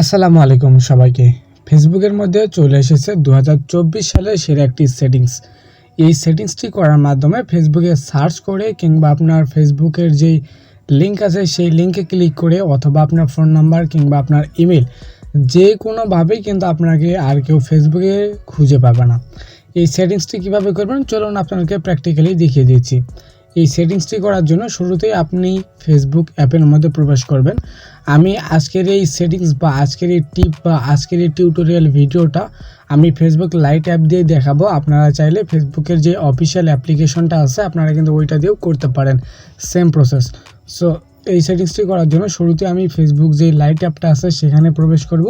আসসালামু আলাইকুম সবাইকে। ফেসবুকের মধ্যে চলে এসেছে দু সালের সেরা একটি সেটিংস। এই সেটিংসটি করার মাধ্যমে ফেসবুকে সার্চ করে কিংবা আপনার ফেসবুকের যেই লিঙ্ক আছে, সেই লিঙ্কে ক্লিক করে অথবা আপনার ফোন নাম্বার কিংবা আপনার ইমেল, যে কোনোভাবেই কিন্তু আপনাকে আর কেউ ফেসবুকে খুঁজে পাবে না। এই সেটিংসটি কীভাবে করবেন? চলুন আপনাকে প্র্যাকটিক্যালি দেখিয়ে দিচ্ছি। এই সেটিংসটি করার জন্য শুরুতেই আপনি ফেসবুক অ্যাপের মধ্যে প্রবেশ করবেন। আমি আজকের এই সেটিংস বা আজকের এই টিপ বা আজকের এই টিউটোরিয়াল ভিডিওটা আমি ফেসবুক লাইট অ্যাপ দিয়ে দেখাবো। আপনারা চাইলে ফেসবুকের যে অফিসিয়াল অ্যাপ্লিকেশনটা আছে, আপনারা কিন্তু ওইটা দিয়েও করতে পারেন। সেম প্রসেস সো এই সেটিংসটি করার জন্য শুরুতে আমি ফেসবুক যে লাইট অ্যাপটা আছে সেখানে প্রবেশ করব।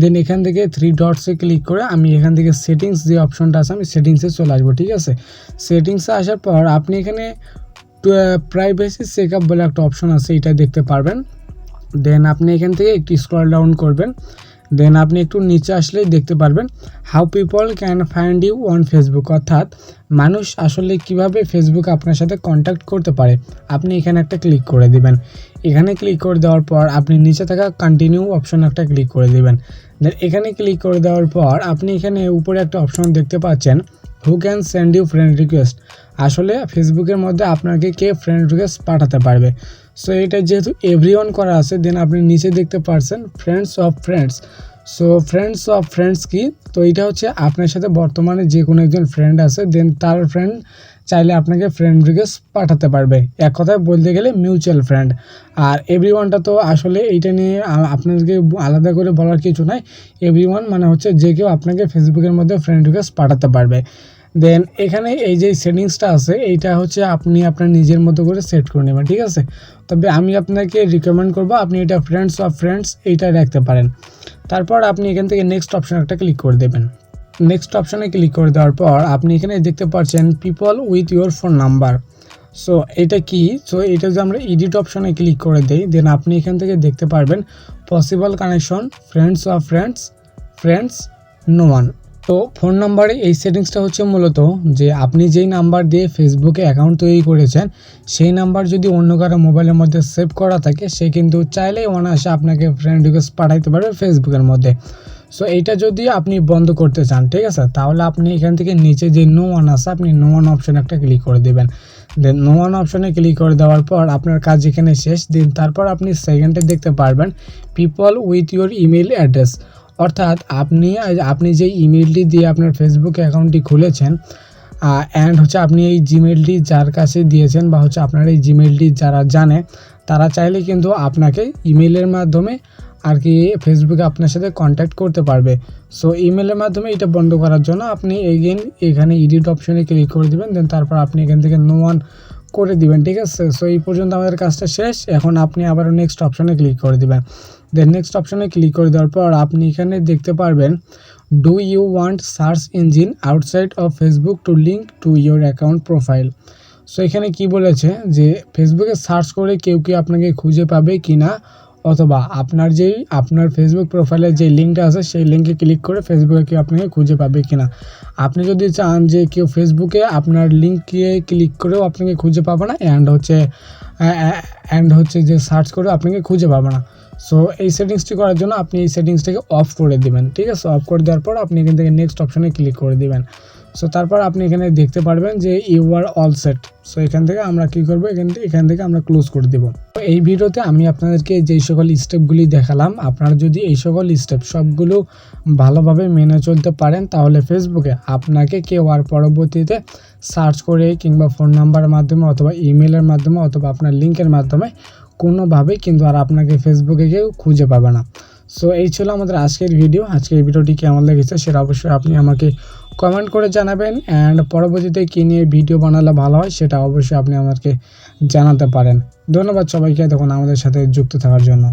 দেন এখান থেকে থ্রি ডটসে ক্লিক করে আমি এখান থেকে সেটিংস যে অপশনটা আছে আমি সেটিংসে চলে আসব, ঠিক আছে? সেটিংসে আসার পর আপনি এখানে প্রাইভেসি চেক আপ বলে একটা অপশন আছে, এটা দেখতে পারবেন। দেন আপনি এখান থেকে একটি স্ক্রল ডাউন করবেন। দেন আপনি একটু নিচে আসলেই দেখতে পারবেন how people can find you on Facebook অর্থাৎ মানুষ আসলে কীভাবে ফেসবুক আপনার সাথে কন্ট্যাক্ট করতে পারে। আপনি এখানে একটা ক্লিক করে দিবেন। এখানে ক্লিক করে দেওয়ার পর আপনি নিচে থাকা কন্টিনিউ অপশন একটা ক্লিক করে দিবেন। দেন এখানে ক্লিক করে দেওয়ার পর আপনি এখানে উপরে একটা অপশন দেখতে পাচ্ছেন who can send you friend request আসলে ফেসবুকের মধ্যে আপনাকে কে ফ্রেন্ড রিকোয়েস্ট পাঠাতে পারবে? সো এটা যেহেতু এভরি করা আছে দেন আপনি নিচে দেখতে পারছেন friends of friends so friends of friends কি? তো এটা হচ্ছে আপনার সাথে বর্তমানে যে কোনো একজন ফ্রেন্ড আছে দেন তার ফ্রেন্ড চাইলে আপনাকে ফ্রেন্ড রিকোয়েস্ট পাঠাতে পারবে। এক কথায় বলতে গেলে মিউচুয়াল ফ্রেন্ড আর এভরি ওয়ানটা তো আসলে এইটা নিয়ে আপনাদেরকে আলাদা করে বলার কিছু নাই। এভরি ওয়ান মানে হচ্ছে যে কেউ আপনাকে ফেসবুকের মধ্যে ফ্রেন্ড রিকোয়েস্ট পাঠাতে পারবে। দেন এখানে এই যে সেটিংসটা আছে, এইটা হচ্ছে আপনি আপনার নিজের মতো করে সেট করে নেবেন, ঠিক আছে? তবে আমি আপনাকে রিকমেন্ড করব আপনি এটা ফ্রেন্ডস অফ ফ্রেন্ডস এইটা রাখতে পারেন। তারপর আপনি এখান থেকে নেক্সট অপশন একটা ক্লিক করে দেবেন। নেক্সট অপশানে ক্লিক করে দেওয়ার পর আপনি এখানে দেখতে পাচ্ছেন people with your phone number so এটা কি? সো এটা যদি আমরা এডিট অপশনে ক্লিক করে দিই দেন আপনি এখান থেকে দেখতে পারবেন possible connection friends of friends friends no one তো ফোন নাম্বারে এই সেটিংসটা হচ্ছে মূলত যে আপনি যেই নাম্বার দিয়ে ফেসবুকে অ্যাকাউন্ট তৈরি করেছেন, সেই নাম্বার যদি অন্য কারও মোবাইলের মধ্যে সেভ করা থাকে, সে কিন্তু চাইলেই অনায়াসে আপনাকে ফ্রেন্ড রিকোয়েস্ট পাঠাইতে পারবে ফেসবুকের মধ্যে। সো এইটা যদি আপনি বন্ধ করতে চান, ঠিক আছে? তাহলে আপনি এখান থেকে নিচে যে নো ওয়ান আছে, আপনি নো ওয়ান অপশন একটা ক্লিক করে দেবেন। দেন নো ওয়ান অপশনে ক্লিক করে দেওয়ার পর আপনার কাজ এখানে শেষ। দিন তারপর আপনি সেকেন্ডে দেখতে পারবেন people with your email address অর্থাৎ আপনি আপনি যে ইমেলটি দিয়ে আপনার ফেসবুক অ্যাকাউন্টটি খুলেছেন অ্যান্ড হচ্ছে আপনি এই জিমেলটি যার কাছে দিয়েছেন বা হচ্ছে আপনার এই জিমেলটি যারা জানে, তারা চাইলে কিন্তু আপনাকে ইমেলের মাধ্যমে আর কি ফেসবুকে আপনার সাথে কন্ট্যাক্ট করতে পারবে। সো ইমেলের মাধ্যমে এটা বন্ধ করার জন্য আপনি এগেন এখানে এডিট অপশনে ক্লিক করে দেবেন দেন তারপর আপনি এখান থেকে নো ওয়ান করে দিবেন, ঠিক আছে? সো এই পর্যন্ত আমাদের কাজটা শেষ। এখন আপনি আবার নেক্সট অপশনে ক্লিক করে দিবেন। দেন নেক্সট অপশানে ক্লিক করে দেওয়ার পর আপনি এখানে দেখতে পারবেন do you want search engine outside of Facebook to link to your account profile so এখানে কি বলেছে? যে ফেসবুকে সার্চ করে কেউ কি আপনাকে খুঁজে পাবে কি না অথবা আপনার যেই, আপনার ফেসবুক প্রোফাইলের যে লিঙ্কটা আছে, সেই লিঙ্কে ক্লিক করে ফেসবুকে কেউ আপনাকে খুঁজে পাবে কি না আপনি যদি চান যে কেউ ফেসবুকে আপনার লিঙ্কে ক্লিক করেও আপনাকে খুঁজে পাবে না অ্যান্ড হচ্ছে অ্যান্ড হচ্ছে যে সার্চ করেও আপনাকে খুঁজে পাবে না। সো এই সেটিংসটি করার জন্য আপনি এই সেটিংসটাকে অফ করে দেবেন, ঠিক আছে? অফ করে দেওয়ার পর আপনি এখান থেকে নেক্সট অপশানে ক্লিক করে দেবেন। সো তারপর আপনি এখানে দেখতে পারবেন যে you are all set so এখান থেকে আমরা কী করব? এখান থেকে এখান থেকে আমরা ক্লোজ করে দেবো। তো এই ভিডিওতে আমি আপনাদেরকে যেই সকল স্টেপগুলি দেখালাম, আপনারা যদি এই সকল স্টেপ সবগুলো ভালোভাবে মেনে চলতে পারেন, তাহলে ফেসবুকে আপনাকে কেউ আর পরবর্তীতে সার্চ করে কিংবা ফোন নাম্বারের মাধ্যমে অথবা ইমেলের মাধ্যমে অথবা আপনার লিঙ্কের মাধ্যমে কোনোভাবেই কিন্তু আর আপনাকে ফেসবুকে কেউ খুঁজে পাবে না। সো এই ছিল আমাদের আজকের ভিডিও আজকের ভিডিওটি কেমন লেগেছে সেটা অবশ্যই আপনি আমাকে কমেন্ট করে জানাবেন। অ্যান্ড পরবর্তীতে কী নিয়ে ভিডিও বানালে ভালো হয় সেটা অবশ্যই আপনি আমাকে জানাতে পারেন। ধন্যবাদ সবাইকে। তখন আমাদের সাথে যুক্ত থাকার জন্য।